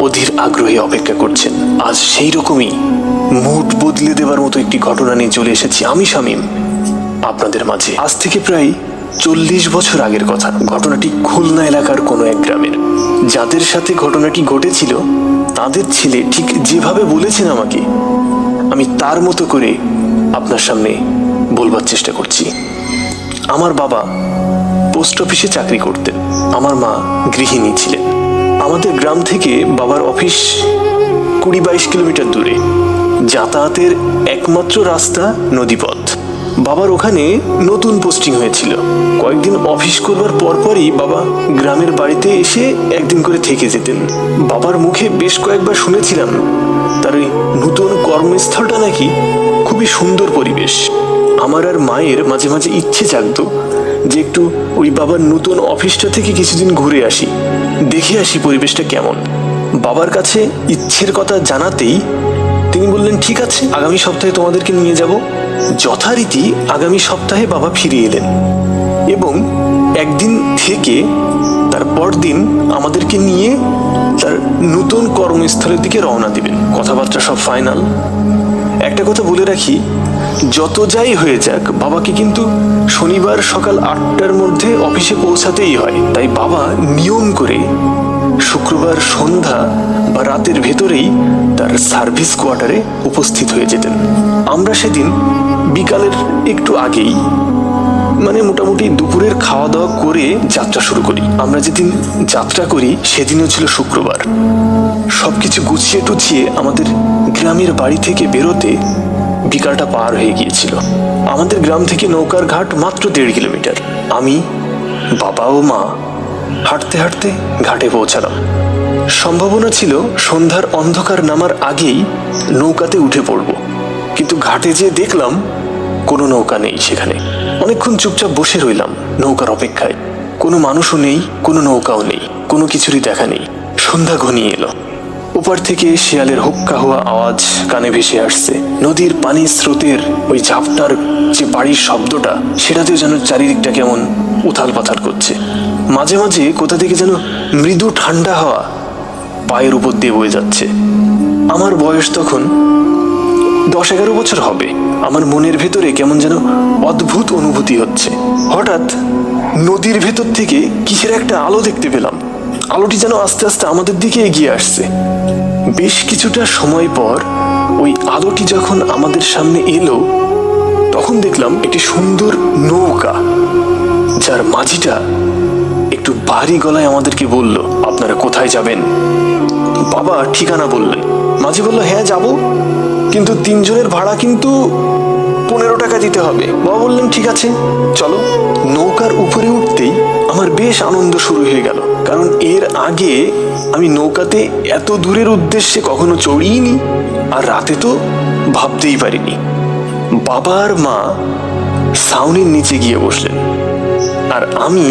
অধীর আগ্রহে অপেক্ষা করছেন। আজ সেই রকমই মুড বদলে দেবার মতো একটি ঘটনা নিয়ে চলে এসেছি আমি, শামীম। আপনাদের মাঝে। আজ থেকে প্রায় চল্লিশ বছর আগের কথা। ঘটনাটি খুলনা এলাকার কোনো এক গ্রামের। যাদের সাথে ঘটনাটি ঘটেছিল, তাদের ছেলে ঠিক যেভাবে বলেছেন আমাকে, আমি তার মতো করে আপনার সামনে বলবার চেষ্টা করছি। আমার বাবা পোস্ট অফিসে চাকরি করতেন। আমার মা গৃহিণী ছিলেন। আমাদের গ্রাম থেকে বাবার অফিস কুড়ি বাইশ কিলোমিটার দূরে। যাতায়াতের একমাত্র রাস্তা নদীপথ। বাবার ওখানে নতুন পোস্টিং হয়েছিল। কয়েকদিন অফিস করবার পরপরই বাবা গ্রামের বাড়িতে এসে একদিন করে থেকে যেতেন। বাবার মুখে বেশ কয়েকবার শুনেছিলাম, তার ওই নতুন কর্মস্থলটা নাকি খুবই সুন্দর পরিবেশ। আমার আর মায়ের মাঝে মাঝে ইচ্ছে জাগতো যে একটু ওই বাবার নতুন অফিসটা থেকে কিছুদিন ঘুরে আসি। দেখে আসি পরিবেশটা কেমন। বাবার কাছে ইচ্ছের কথা জানাতেই তিনি বললেন, ঠিক আছে, আগামী সপ্তাহে তোমাদেরকে নিয়ে যাব। যথারীতি আগামী সপ্তাহে বাবা ফিরে এলেন এবং একদিন থেকে তার পরদিন আমাদেরকে নিয়ে তার নতুন কর্মস্থলের দিকে রওনা দিবেন। কথাবার্তা সব ফাইনাল। একটা কথা বলে রাখি যত যাই হয়ে যাক, বাবাকে কিন্তু শনিবার সকাল আটটার মধ্যে অফিসে পৌঁছাতেই হয়। তাই বাবা নিয়ম করে শুক্রবার সন্ধ্যা বা রাতের ভেতরেই তার সার্ভিস কোয়ার্টারে উপস্থিত হয়ে যেতেন। আমরা সেদিন বিকালের একটু আগেই মানে মোটামুটি দুপুরের খাওয়া দাওয়া করে যাত্রা শুরু করি। আমরা যেদিন যাত্রা করি, সেদিনও ছিল শুক্রবার। সবকিছু গুছিয়ে টুছিয়ে আমাদের গ্রামের বাড়ি থেকে বেরোতে বিকালটা পার হয়ে গিয়েছিল। আমাদের গ্রাম থেকে নৌকার ঘাট মাত্র দেড় কিলোমিটার। আমি, বাবা ও মা হাঁটতে হাঁটতে ঘাটে পৌঁছালাম। সম্ভাবনা ছিল সন্ধ্যার অন্ধকার নামার আগেই নৌকাতে উঠে পড়ব। কিন্তু ঘাটে যেয়ে দেখলাম কোনো নৌকা নেই সেখানে। অনেকক্ষণ চুপচাপ বসে রইলাম নৌকার অপেক্ষায়। কোনো মানুষও নেই, কোনো নৌকাও নেই, কোনো কিছুরই দেখা নেই। সন্ধ্যা ঘনিয়ে এলো। ওপার থেকে শিয়ালের হুক্কা হওয়া আওয়াজ কানে ভেসে আসছে। নদীর পানির স্রোতের ওই ঝাপটার যে বাড়ির শব্দটা, সেটাতেও যেন চারিদিকটা কেমন উথাল পাথাল করছে। মাঝে মাঝে কোথা থেকে যেন মৃদু ঠান্ডা হাওয়া পায়ের উপর দিয়ে বয়ে যাচ্ছে। আমার বয়স তখন দশ এগারো বছর হবে। আমার মনের ভেতরে কেমন যেন অদ্ভুত অনুভূতি হচ্ছে। হঠাৎ নদীর ভেতর থেকে কিসের একটা আলো দেখতে পেলাম। আলোটি যেন আস্তে আস্তে আমাদের দিকে এগিয়ে আসছে। বেশ কিছুটা সময় পর ওই আলোটি যখন আমাদের সামনে এলো, তখন দেখলাম একটি সুন্দর নৌকা, যার মাঝিটা একটু ভারী গলায় আমাদেরকে বলল, আপনারা কোথায় যাবেন? বাবা ঠিকানা বললেন। মাঝি বলল হ্যাঁ যাব। কিন্তু তিনজনের ভাড়া কিন্তু টাকা দিতে হবে। বাবা বললেন, ঠিক আছে, চলো। নৌকার উপরে উঠতেই আমার বেশ আনন্দ শুরু হয়ে গেল। কারণ এর আগে আমি নৌকাতে এত দূরের উদ্দেশ্যে কখনো চড়িনি আর রাতে তো ভাবতেই পারিনি। বাবা আর মা সাউনির নিচে গিয়ে বসলেন, আর আমি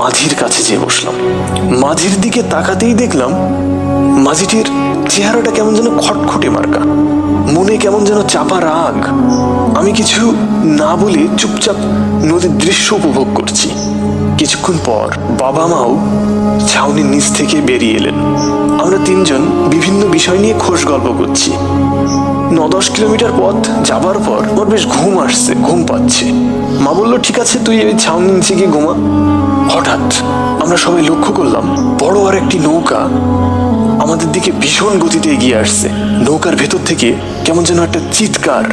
মাঝির কাছে যেয়ে বসলাম। মাঝির দিকে তাকাতেই দেখলাম, মাঝিটির চেহারাটা কেমন যেন খটখটে মার্কা। মনে কেমন যেন চাপা রাগ। আমি কিছু না বলে চুপচাপ নদীর দৃশ্য উপভোগ করছি। কিছুক্ষণ পর বাবা মাও ছাউনির নিচ থেকে বেরিয়ে এলেন। আমরা তিনজন বিভিন্ন বিষয় নিয়ে খোশ গল্প করছি। ন দশ কিলোমিটার পথ যাবার পর ওর বেশ ঘুম আসছে, ঘুম পাচ্ছে। মা বলল, ঠিক আছে, তুই ওই ছাউনি নিচে গিয়ে ঘুমা। হঠাৎ আমরা সবাই লক্ষ্য করলাম, বড় আর একটি নৌকা আমাদের দিকে ভীষণ গতিতে এগিয়ে আসছে। নৌকার ভেতর থেকে কেমন যেন একটা চিৎকার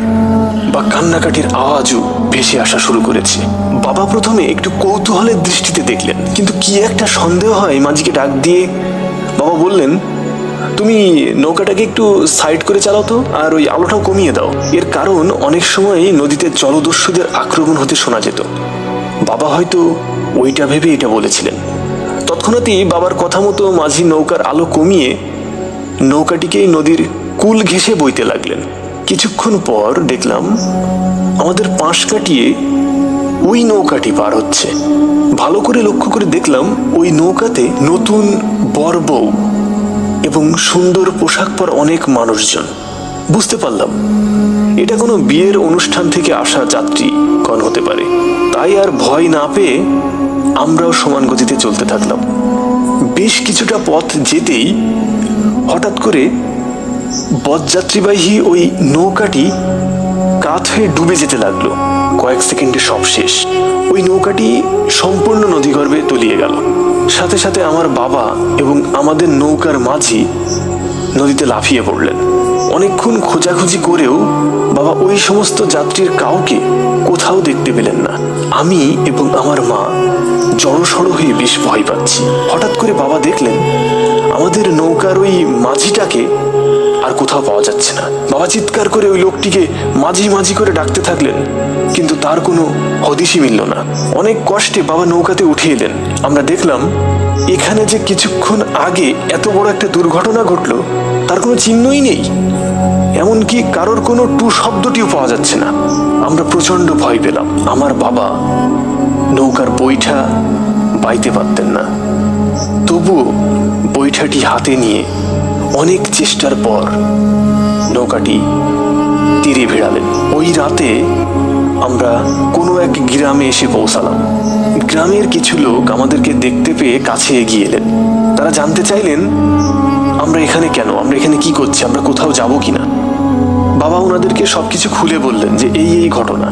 বা কান্নাকাটির আওয়াজও ভেসে আসা শুরু করেছে। বাবা প্রথমে একটু কৌতূহলের দৃষ্টিতে দেখলেন, কিন্তু কি একটা সন্দেহ হয় মাঝিকে ডাক দিয়ে। বাবা বললেন, তুমি নৌকাটাকে একটু সাইড করে চালাও তো, আর ওই আলোটাও কমিয়ে দাও। এর কারণ অনেক সময় নদীতে জলদস্যুদের আক্রমণ হতে শোনা যেত। বাবা হয়তো ওইটা ভেবে এটা বলেছিলেন। তৎক্ষণাৎই বাবার কথা মতো মাঝি নৌকার আলো কমিয়ে নৌকাটিকে নদীর কুল ঘেঁষে বইতে লাগলেন। কিছুক্ষণ পর দেখলাম আমাদের পাশ কাটিয়ে ওই নৌকাটি পার হচ্ছে। ভালো করে লক্ষ্য করে দেখলাম ওই নৌকাতে নতুন বর্ব এবং সুন্দর পোশাক পর অনেক মানুষজন। বুঝতে পারলাম, এটা কোনো বিয়ের অনুষ্ঠান থেকে আসা যাত্রী, কন হতে পারে। তাই আর ভয় না পেয়ে আমরাও সমান গতিতে চলতে থাকলাম। বেশ কিছুটা পথ যেতেই হঠাৎ করে বরযাত্রীবাহী ওই নৌকাটি কাত হয়ে ডুবে যেতে লাগল। কয়েক সেকেন্ডে সব শেষ। ওই নৌকাটি সম্পূর্ণ নদীগর্ভে তলিয়ে গেল। সাথে সাথে আমার বাবা এবং আমাদের নৌকার মাঝি নদীতে লাফিয়ে পড়লেন। অনেকক্ষণ খোঁজাখুঁজি করেও বাবা, ওই সমস্ত যাত্রীর কাউকে কোথাও দেখতে পেলেন না। আমি এবং আমার মা জড়সড় হয়ে বেশ ভয় পাচ্ছি। হঠাৎ করে বাবা দেখলেন, আমাদের নৌকার ওই মাঝিটাকে আর কোথাও পাওয়া যাচ্ছে না। বাবা চিৎকার করে ওই লোকটিকে মাঝি মাঝি করে ডাকতে থাকলেন, কিন্তু তার কোনো হদিশই মিলল না। অনেক কষ্টে বাবা নৌকাতে উঠে এলেন। আমরা দেখলাম, এখানে যে কিছুক্ষণ আগে এত বড় একটা দুর্ঘটনা ঘটলো, তার কোনো চিহ্নই নেই। এমনকি কারোর কোনো টু শব্দটিও পাওয়া যাচ্ছে না। আমরা প্রচণ্ড ভয় পেলাম। আমার বাবা নৌকার বৈঠা বাইতে পারতেন না। তবুও বৈঠাটি হাতে নিয়ে অনেক চেষ্টার পর নৌকাটি তীরে ভিড়ালেন। ওই রাতে আমরা কোনো এক গ্রামে এসে পৌঁছালাম। গ্রামের কিছু লোক আমাদেরকে দেখতে পেয়ে কাছে এগিয়ে এলেন। তারা জানতে চাইলেন, আমরা এখানে কেন? আমরা এখানে কি করছি? আমরা কোথাও যাব কিনা? বাবা ওনাদেরকে সবকিছু খুলে বললেন যে এই এই ঘটনা।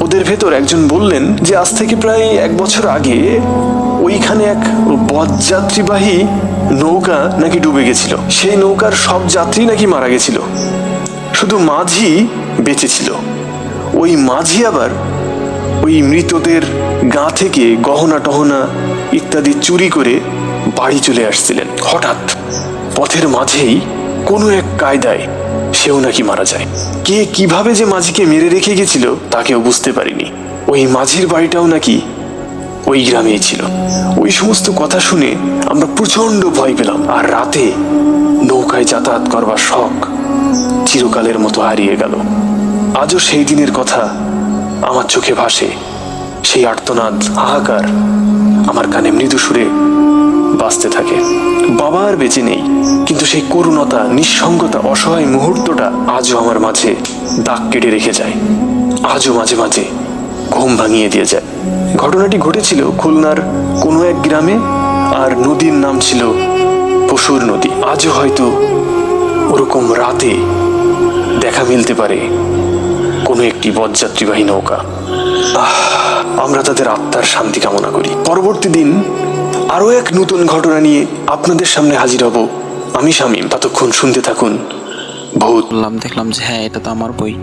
ওদের ভেতর একজন বললেন যে আজ থেকে প্রায় এক বছর আগে ওইখানে এক বদযাত্রীবাহী নৌকা নাকি ডুবে গেছিল। সেই নৌকার সব যাত্রী নাকি মারা গেছিল। শুধু মাঝি বেঁচে ছিল। ওই মাঝি আবার ওই মৃতদের গা থেকে গহনা টহনা ইত্যাদি চুরি করে বাড়ি চলে আসছিলেন। হঠাৎ পথের মাঝেই কোনো এক কায়দায় সেও নাকি মারা যায়। কে কীভাবে যে মাঝিকে মেরে রেখে গেছিল, তাকেও বুঝতে পারিনি। ওই মাঝির বাড়িটাও নাকি ওই গ্রামেই ছিল। ওই সমস্ত কথা শুনে আমরা প্রচণ্ড ভয় পেলাম, আর রাতে নৌকায় যাতায়াত করবার শখ চিরকালের মতো হারিয়ে গেল। আজও সেই দিনের কথা আমার চোখে ভাসে। সেই আর্তনাদ, হাহাকার আমার কানে মৃদু সুরে বাঁচতে থাকে। বাবা আর বেঁচে নেই, কিন্তু সেই করুণতা, নিঃসঙ্গতা, অসহায় মুহূর্তটা আজও আমার মাঝে দাগ কেটে রেখে যায়। আজও মাঝে মাঝে ঘুম ভাঙিয়ে দিয়ে যায়। ঘটনাটি ঘটেছিল খুলনার কোনো এক গ্রামে, আর নদীর নাম ছিল পশুর নদী। আজও হয়তো ওরকম রাতে দেখা মিলতে পারে কোনো একটি বরযাত্রীবাহী নৌকা। আমরা তাদের আত্মার শান্তি কামনা করি। পরবর্তী দিন আরও এক নতুন ঘটনা নিয়ে আপনাদের সামনে হাজির হব। আমি শামীম, ততক্ষণ শুনতে থাকুন। ভূত। বললাম, দেখলাম যে হ্যাঁ এটা তো আমার বই।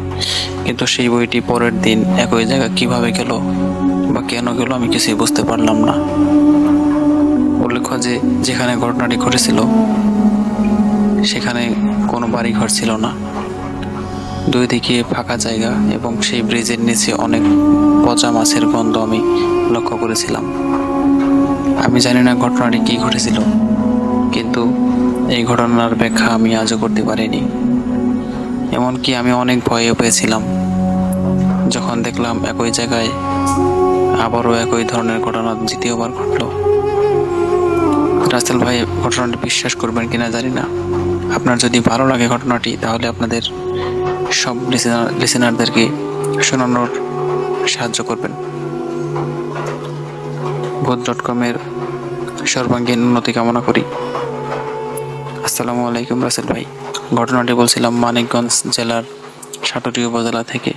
কিন্তু সেই বইটি পরের দিন একই জায়গা কীভাবে গেল বা কেন গেল আমি কিছুই বুঝতে পারলাম না। উল্লেখ্য যে যেখানে ঘটনাটি ঘটেছিল, সেখানে কোনো বাড়ি ঘর ছিল না। দুই দিকে ফাঁকা জায়গা এবং সেই ব্রিজের নিচে অনেক পচা মাছের গন্ধ আমি লক্ষ্য করেছিলাম। আমি জানি না ঘটনাটি কী ঘটেছিল, কিন্তু এই ঘটনার ব্যাখ্যা আমি আজও করতে পারিনি। এমনকি আমি অনেক ভয়ও পেয়েছিলাম, যখন দেখলাম একই জায়গায় আবারও একই ধরনের ঘটনা দ্বিতীয়বার ঘটলো। রাসেল ভাই, ঘটনাটি বিশ্বাস করবেন কিনা জানি না। আপনার যদি ভালো লাগে ঘটনাটি, তাহলে আপনাদের সব লিসেনার লিসেনারদেরকে শোনানোর সাহায্য করবেন। ভূত ডট কমের সর্বাঙ্গীন উন্নতি কামনা করি। আসসালামু আলাইকুম রাসেল ভাই। ঘটনাটি বলছিলাম মানিকগঞ্জ জেলার সাটুরি উপজেলা থেকে।